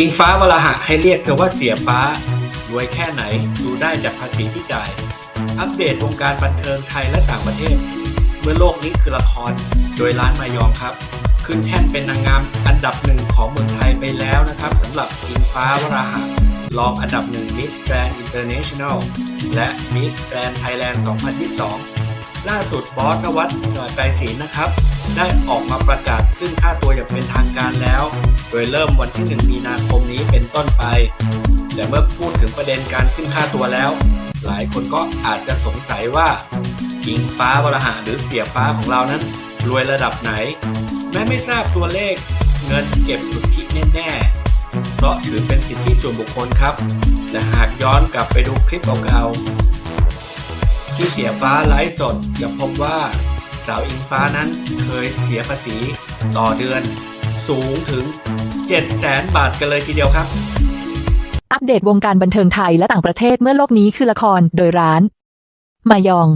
อิงฟ้าวรหะให้เรียกเธอว่าเสียฟ้ารวยแค่ไหนดูได้จากภาษีที่จ่าย อัปเดตวงการบันเทิงไทยและต่างประเทศ เมื่อโลกนี้คือละครโดยร้านมายองครับ ขึ้นแท่นเป็นนางงามอันดับหนึ่งของเมืองไทยไปแล้วนะครับสำหรับอิงฟ้าวราหะรองอันดับหนึ่งมิสแกรนด์อินเตอร์เนชั่นแนลและมิสแกรนด์ไทยแลนด์2022 ล่าสุดบอสนวัตจอยไกรศิลป์นะครับ ได้ออกมาประกาศขึ้นค่าตัวอย่างเป็นทางการแล้ว ยเริ่มวันที่ 1 มีนาคมนี้เป็นต้นไป แต่เมื่อพูดถึงประเด็นการขึ้นค่าตัวแล้ว หลายคนก็อาจจะสงสัยว่าอิงฟ้าวรหะหรือเสียฟ้าของเรานั้น รวยระดับไหน แม้ไม่ทราบตัวเลขเงินเก็บสุทธิแน่ๆเพราะถือเป็นสิทธิส่วนบุคคลครับแต่หากย้อนกลับไปดูคลิปเก่าๆที่เสียฟ้าไลฟ์สดจะพบว่าสาวอิงฟ้านั้นเคยเสียภาษีต่อเดือน สูงถึง7แสนบาทกันเลยทีเดียวครับ อัปเดตวงการบันเทิงไทยและต่างประเทศเมื่อโลกนี้คือละครโดยร้าน มายอง